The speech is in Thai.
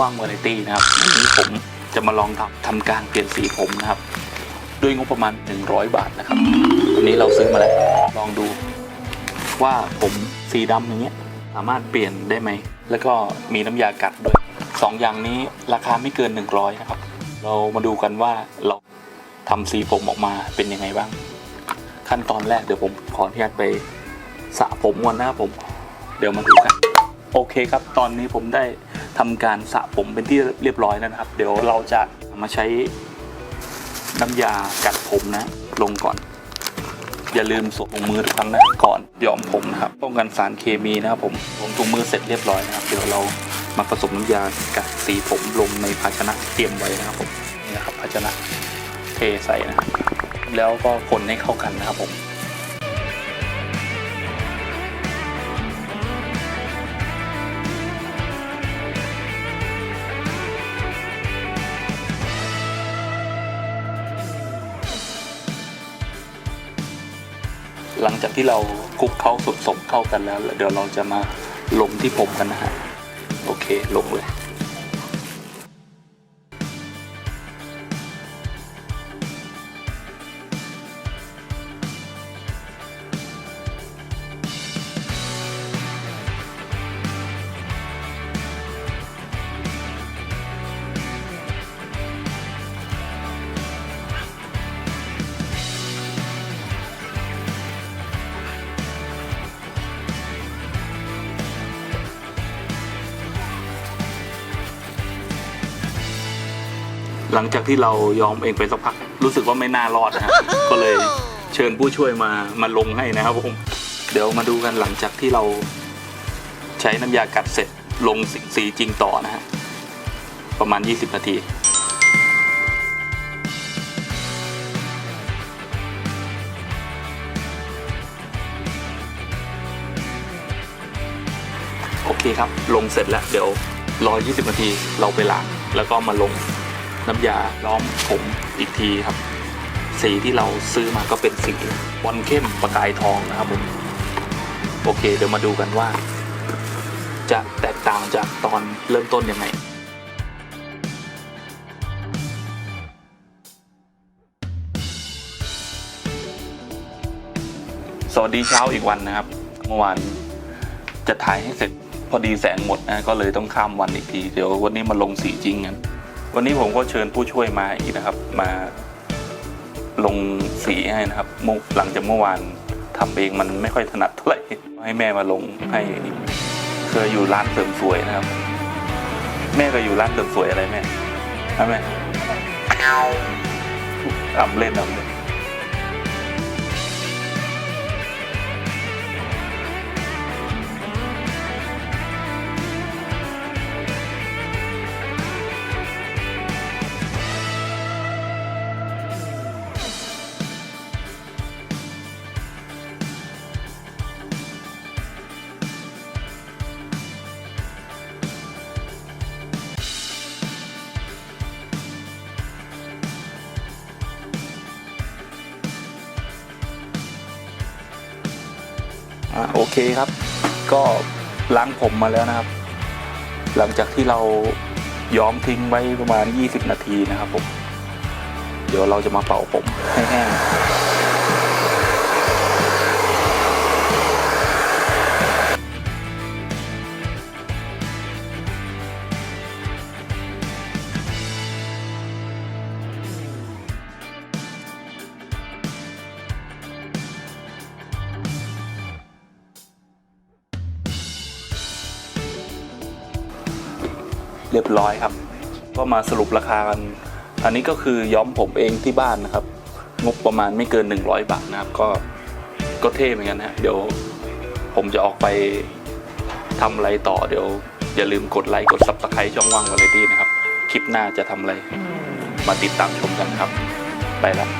ว่างเวาไรตี้นะครับวันนี้ผมจะมาลองทำทำการเปลี่ยนสีผมนะครับ ด้วยงบประมาณ 100 บาทนะครับวันนี้เราซื้อมาแล้วลองดู ว่าผมสีดำอย่างเงี้ยสามารถเปลี่ยนได้ไหม แล้วก็มีน้ำยากัดด้วยสองอย่างนี้ราคาไม่เกิน 100 นะครับ เรามาดูกันว่าเราทำสีผมออกมาเป็นยังไงบ้าง ขั้นตอนแรกเดี๋ยวผมขออนุญาตไปสระผมก่อนนะครับผม เดี๋ยวมาดูกัน โอเคครับ ตอนนี้ผมได้ ทำการสระผมเป็นที่เรียบร้อยแล้วนะครับ เดี๋ยวเราจะมาใช้น้ำยากัดผมนะ ลงก่อน อย่าลืมสวมถุงมือทุกครั้งนะก่อนย้อมผมนะครับป้องกันสารเคมีนะครับผมสวมถุงมือเสร็จเรียบร้อยนะครับ เดี๋ยวเรามาผสมน้ำยากัดสีผมลงในภาชนะเตรียมไว้นะครับผมนี่นะครับภาชนะเทใส่นะครับแล้วก็คนให้เข้ากันนะครับผม หลังจากที่เราคลุกเขาผสมเข้ากันแล้ว เดี๋ยวเราจะมาลงที่ผมกันนะฮะ โอเคลงเลย หลังจากที่เรายอมเองไปสักพักรู้สึกว่าไม่น่ารอดนะฮะก็เลยเชิญผู้ช่วยมามาลงให้นะครับผมเดี๋ยวมาดูกันหลังจากที่เราใช้น้ำยากัดเสร็จลงสีสีจริงต่อนะฮะประมาณ 20 นาทีโอเคครับ ลงเสร็จแล้ว เดี๋ยวรอ 20 นาที เราไปล้าง แล้วก็มาลง น้ำยาล้อมผมอีกทีครับ สีที่เราซื้อมาก็เป็นสีบอลเข้มประกายทองนะครับผมโอเคเดี๋ยวมาดูกันว่า จะแตกต่างจากตอนเริ่มต้นยังไงสวัสดีเช้าอีกวันนะครับ เมื่อวานจะถ่ายให้เสร็จพอดีแสงหมดนะก็เลยต้องข้ามวันอีกที เดี๋ยววันนี้มาลงสีจริงกัน วันนี้ผมก็เชิญผู้ช่วยมาอีกนะครับ มาลงสีให้นะครับมุกหลังจากเมื่อวานทำเองมันไม่ค่อยถนัดเท่าไหร่ให้แม่มาลงให้เคยอยู่ร้านเสริมสวยนะครับ แม่ก็อยู่ร้านเสริมสวยอะไรแม่ใช่ไหมทำเล่นทำเล่น อะโอเคครับ ก็ล้างผมมาแล้วนะครับ หลังจากที่เราย้อมทิ้งไว้ประมาณ 20 นาทีนะครับผม เดี๋ยวเราจะมาเป่าผมให้แห้ง เรียบร้อยครับ ก็มาสรุปราคากันอันนี้ก็คือย้อมผมเองที่บ้านนะครับ งบประมาณไม่เกิน 100 บาทนะครับ ก็ก็เท่เหมือนกันนะเดี๋ยวผมจะออกไปทำอะไรต่อเดี๋ยว อย่าลืมกดไลค์กด subscribe ช่องว่างวาไรตี้นะครับ คลิปหน้าจะทำอะไร มาติดตามชมกันครับ ไปแล้ว